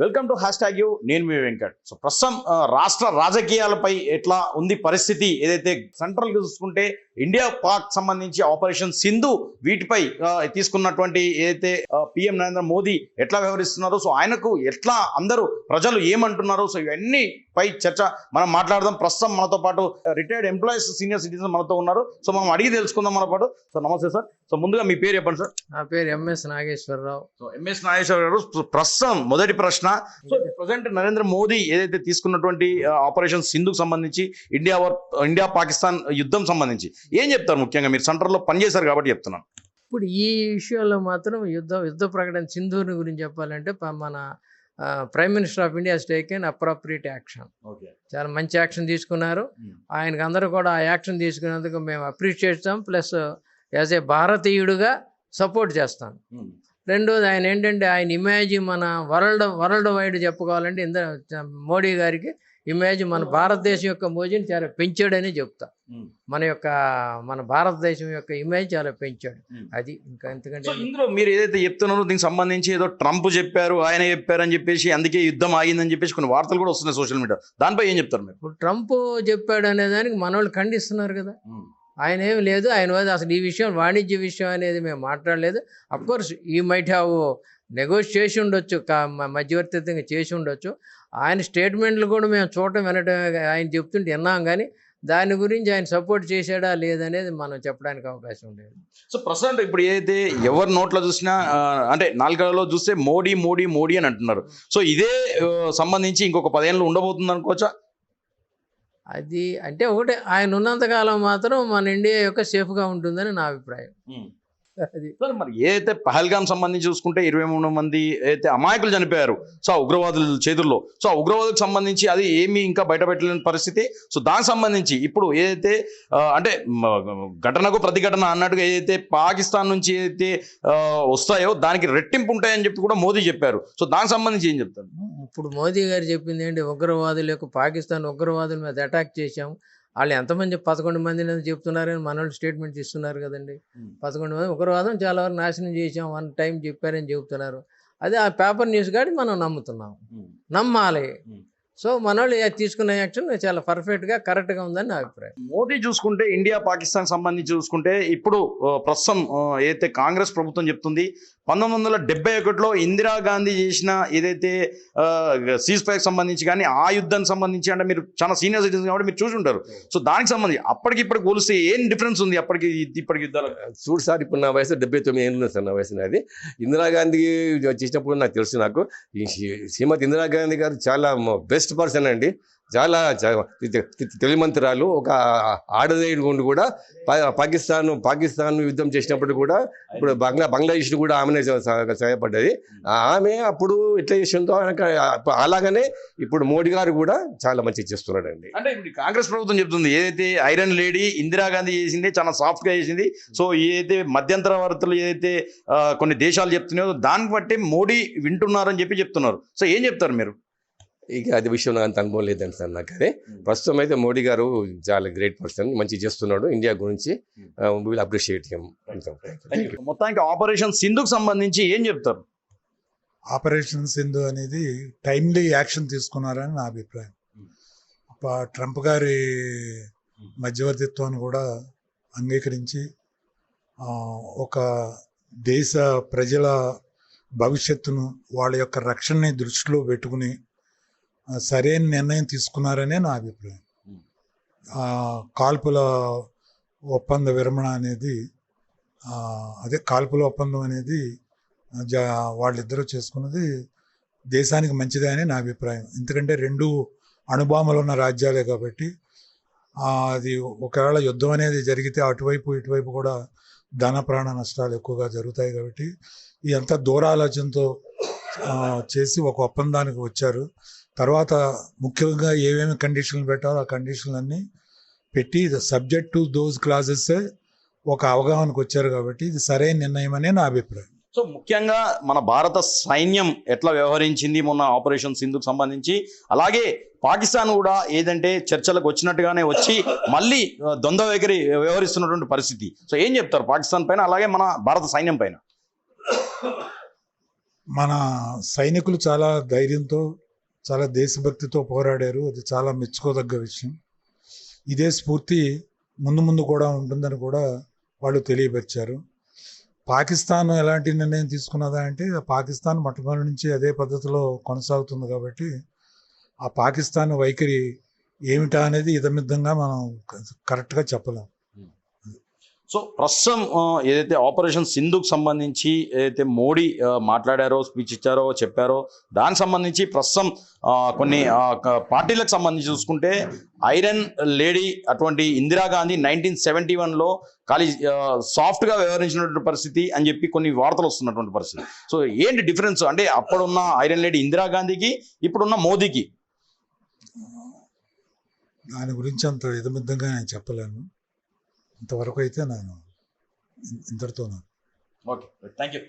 Welcome to hashtag U నేను మీ Venkat. So ప్రస్తుతం రాష్ట్ర రాజకీయాలపై ఎట్లా ఉంది పరిస్థితి? ఏదైతే సెంట్రల్ చూసుకుంటే ఇండియా పాక్ సంబంధించి ఆపరేషన్ సింధు వీటిపై తీసుకున్నటువంటి ఏదైతే పిఎం నరేంద్ర మోదీ ఎట్లా వ్యవహరిస్తున్నారో సో ఆయనకు ఎట్లా అందరూ ప్రజలు ఏమంటున్నారో సో ఇవన్నీ పై చర్చ మనం మాట్లాడదాం. ప్రస్తుతం మనతో పాటు రిటైర్డ్ ఎంప్లాయీస్ సీనియర్ సిటిజన్ మనతో ఉన్నారు. సో మనం అడిగి తెలుసుకుందాం మన పాటు. సో నమస్తే సార్. సో ముందుగా మీ పేరు చెప్పండి సార్. నా పేరు MS Nageswara Rao. So MS Nageswara garu ప్ర- ప్రస్తుతం మొదటి ప్రశ్న సో ప్రజెంట్ నరేంద్ర మోదీ ఏదైతే తీసుకున్నటువంటి ఆపరేషన్ సింధుకు సంబంధించి ఇండియా ఇండియా పాకిస్తాన్ యుద్ధం సంబంధించి ఏం చెప్తారు ముఖ్యంగా? మీరు సెంటర్లో పనిచేశారు కాబట్టి చెప్తున్నాను. ఇప్పుడు ఈ విషయాల్లో మాత్రం యుద్ధ యుద్ధ ప్రకటన సింధూరి గురించి చెప్పాలంటే మన prime minister of India taken appropriate action okay. చాలా మంచి యాక్షన్ తీసుకున్నారు. ఆయనకు అందరూ కూడా ఆ యాక్షన్ తీసుకున్నందుకు మేము అప్రిషియేట్ చేస్తాం. ప్లస్ యాజ్ ఏ భారతీయుడుగా సపోర్ట్ చేస్తాం. రెండోది ఆయన ఏంటంటే ఆయన ఇమేజ్ మన వరల్డ్ వరల్డ్ వైడ్ చెప్పుకోవాలంటే ఇంద మోడీ గారికి ఇమేజ్ మన భారతదేశం యొక్క మోజీని చాలా పెంచాడని చెప్తా. మన యొక్క మన భారతదేశం యొక్క ఇమేజ్ చాలా పెంచాడు. అది ఇంకా ఎంతకంటే సో ఇందులో మీరు ఏదైతే చెప్తున్నారో దీనికి సంబంధించి ఏదో ట్రంప్ చెప్పారు ఆయన చెప్పారు అని చెప్పేసి అందుకే యుద్ధం ఆగిందని చెప్పేసి కొన్ని వార్తలు కూడా వస్తున్నాయి సోషల్ మీడియా. దానిపై ఏం చెప్తారు మీరు? ఇప్పుడు ట్రంప్ చెప్పాడు అనే దానికి మనోళ్ళు ఖండిస్తున్నారు కదా. ఆయన ఏమి లేదు. ఆయన వద్ద అసలు ఈ విషయం వాణిజ్య విషయం అనేది మేము మాట్లాడలేదు. Of course he might have negotiate చేసి ఉండొచ్చు కా- మ- మధ్యవర్తిత్వంగా చేసి ఉండొచ్చు. ఆయన స్టేట్మెంట్లు కూడా మేము చూడటం వినటం ఆయన చెప్తుంటే విన్నాం కానీ దాని గురించి ఆయన సపోర్ట్ చేశాడా లేదనేది మనం చెప్పడానికి అవకాశం ఉండేది. సో ప్రస్తుతం ఇప్పుడు ఏదైతే ఎవరి నోట్లో చూసినా అంటే నాలుగలో చూస్తే మోడీ మోడీ మోడీ అని అంటున్నారు. సో ఇదే సంబంధించి ఇంకొక పదేళ్ళు ఉండబోతుంది అనుకోవచ్చా? అది అంటే ఒకటే ఆయన ఉన్నంతకాలం మాత్రం మన ఇండియా యొక్క సేఫ్గా ఉంటుందని నా అభిప్రాయం. అది. మరి ఏదైతే పహల్గామ్ సంబంధించి చూసుకుంటే ఇరవై మూడు మంది ఏదైతే అమాయకులు చనిపోయారు సో ఉగ్రవాదుల చేతుల్లో సో ఆ ఉగ్రవాదులకు సంబంధించి అది ఏమీ ఇంకా బయటపెట్టలేని పరిస్థితి. సో దానికి సంబంధించి ఇప్పుడు ఏదైతే అంటే ఘటనకు ప్రతిఘటన అన్నట్టుగా ఏదైతే పాకిస్తాన్ నుంచి ఏదైతే వస్తాయో దానికి రెట్టింపు ఉంటాయని చెప్పి కూడా మోదీ చెప్పారు. సో దానికి సంబంధించి ఏం చెప్తారు? ఇప్పుడు మోదీ గారు చెప్పింది ఏంటి? ఉగ్రవాదులు యొక్క పాకిస్తాన్ ఉగ్రవాదుల మీద అటాక్ చేశాం వాళ్ళు ఎంతమంది పదకొండు మంది చెప్తున్నారని మన వాళ్ళు స్టేట్మెంట్ ఇస్తున్నారు కదండి. పదకొండు మంది ఉగ్రవాదం చాలా వరకు నాశనం చేశాం వన్ టైం చెప్పారని చెబుతున్నారు అదే ఆ పేపర్ న్యూస్ కాడి మనం నమ్ముతున్నాం. నమ్మాలి. సో మన వాళ్ళు తీసుకున్న యాక్షన్ చాలా పర్ఫెక్ట్గా కరెక్ట్గా ఉందని నా అభిప్రాయం. మోదీ చూసుకుంటే ఇండియా పాకిస్తాన్ సంబంధించి చూసుకుంటే ఇప్పుడు ప్రస్తుతం ఏదైతే కాంగ్రెస్ ప్రభుత్వం చెప్తుంది పంతొమ్మిది వందల డెబ్బై ఒకటిలో ఇందిరాగాంధీ చేసిన ఏదైతే సీజ్ ఫైర్ సంబంధించి కానీ ఆ యుద్ధానికి సంబంధించి అంటే మీరు చాలా సీనియర్ సిటిజన్ కాబట్టి మీరు చూసి ఉంటారు. సో దానికి సంబంధించి అప్పటికి ఇప్పటికి పోలిస్తే ఏం డిఫరెన్స్ ఉంది అప్పటికి ఇప్పటికి యుద్ధాలు చూడు సార్ ఇప్పుడు నా వయసు డెబ్బై తొమ్మిది ఏళ్ళు సార్ నా వయసు నాది. ఇందిరాగాంధీ చేసినప్పుడు నాకు తెలుసు నాకు. ఈ శ్రీమతి ఇందిరాగాంధీ గారు చాలా బెస్ట్ పర్సన్ అండి. చాలా చా- తె- తె- తెలివిమంతురాలు. ఒక ఆడదేయుడు ఉండి కూడా పాకిస్తాన్ పాకిస్తాన్ యుద్ధం చేసినప్పుడు కూడా ఇప్పుడు బంగ్లా బంగ్లాదేశ్ కూడా ఆమెనే సహ- సహ- సహాయపడ్డది. ఆమె అప్పుడు ఎట్లా చేసిందో అలాగనే ఇప్పుడు మోడీ గారు కూడా చాలా మంచిగా చేస్తున్నాడండి. అంటే ఇప్పుడు కాంగ్రెస్ ప్రభుత్వం చెప్తుంది ఏదైతే ఐరన్ లేడీ ఇందిరాగాంధీ చేసింది చాలా సాఫ్ట్గా చేసింది సో ఏదైతే మధ్యంతరవర్తులు ఏదైతే ఆ, కొన్ని దేశాలు చెప్తున్నాయో దాన్ని బట్టి మోడీ వింటున్నారని చెప్పి చెప్తున్నారు. సో ఏం చెప్తారు మీరు? ఇక అది విషయం నాకు అంత అనుభవం లేదండి సార్ నాకు అదే. ప్రస్తుతం అయితే మోడీ గారు చాలా గ్రేట్ పర్సన్ మంచి చేస్తున్నాడు. ఇండియా గురించి విల్ అప్రిషియేట్ హిమ్ మొత్తానికి ఆపరేషన్ సింధుకు సంబంధించి ఏం చెప్తారు? ఆపరేషన్ సింధు అనేది టైమ్లీ యాక్షన్ తీసుకున్నారని నా అభిప్రాయం. ప- ట్రంప్ గారి మధ్యవర్తిత్వాన్ని కూడా అంగీకరించి ఆ, ఒక దేశ ప్రజల భవిష్యత్తును వాళ్ళ యొక్క రక్షణని దృష్టిలో పెట్టుకుని సరైన నిర్ణయం తీసుకున్నారనే నా అభిప్రాయం. కాల్పుల ఒప్పంద విరమణ అనేది అదే కాల్పుల ఒప్పందం అనేది జా వాళ్ళిద్దరూ చేసుకున్నది దేశానికి మంచిదే అని నా అభిప్రాయం. ఎందుకంటే రెండు అణుబాంబులు ఉన్న రాజ్యాలే కాబట్టి అది ఒకవేళ యుద్ధం అనేది జరిగితే అటువైపు ఇటువైపు కూడా ధన ప్రాణ నష్టాలు ఎక్కువగా జరుగుతాయి కాబట్టి ఇదంతా దూరాలోచనతో ఆ, చేసి ఒక ఒప్పందానికి వచ్చారు. తర్వాత ముఖ్యంగా ఏమేమి కండిషన్లు పెట్టాలో ఆ కండిషన్లన్నీ పెట్టి సబ్జెక్ట్ టు దోస్ క్లాసెస్ ఒక అవగాహనకు వచ్చారు కాబట్టి ఇది సరైన నిర్ణయం అనే నా అభిప్రాయం. సో ముఖ్యంగా మన భారత సైన్యం ఎట్లా వ్యవహరించింది మొన్న ఆపరేషన్ సింధుకు సంబంధించి అలాగే పాకిస్తాన్ కూడా ఏదంటే చర్చలకు వచ్చినట్టుగానే వచ్చి మళ్ళీ ద్వంద్వ వైఖరి వ్యవహరిస్తున్నటువంటి పరిస్థితి. సో ఏం చెప్తారు పాకిస్తాన్ పైన అలాగే మన భారత సైన్యం పైన? మన సైనికులు చాలా ధైర్యంతో చాలా దేశభక్తితో పోరాడారు. అది చాలా మెచ్చుకోదగ్గ విషయం. ఇదే స్ఫూర్తి ముందు ముందు కూడా ఉంటుందని కూడా వాళ్ళు తెలియపరిచారు. పాకిస్తాన్ ఎలాంటి నిర్ణయం తీసుకున్నదా అంటే పాకిస్తాన్ మొట్టమొదటి నుంచి అదే పద్ధతిలో కొనసాగుతుంది కాబట్టి ఆ పాకిస్తాన్ వైఖరి ఏమిటా అనేది ఇదమిద్దంగా మనం కరెక్ట్గా చెప్పలేం. సో ప్రస్తుతం ఏదైతే ఆపరేషన్ సింధుకు సంబంధించి ఏదైతే మోడీ మాట్లాడారో స్పీచ్ ఇచ్చారో చెప్పారో దానికి సంబంధించి ప్రస్తుతం కొన్ని పార్టీలకు సంబంధించి చూసుకుంటే ఐరన్ లేడీ అటువంటి ఇందిరాగాంధీ నైన్టీన్ సెవెంటీ వన్లో ఖాళీ సాఫ్ట్గా వ్యవహరించినటువంటి పరిస్థితి అని చెప్పి కొన్ని వార్తలు వస్తున్నటువంటి పరిస్థితి. సో ఏంటి డిఫరెన్స్? అంటే అప్పుడున్న ఐరన్ లేడీ ఇందిరాగాంధీకి ఇప్పుడున్న మోదీకి. దాని గురించి అంత విధమిద్ధంగా నేను చెప్పలేను. ఇంతవరకు అయితే నేను ఇంతటితో ఓకే థ్యాంక్ యూ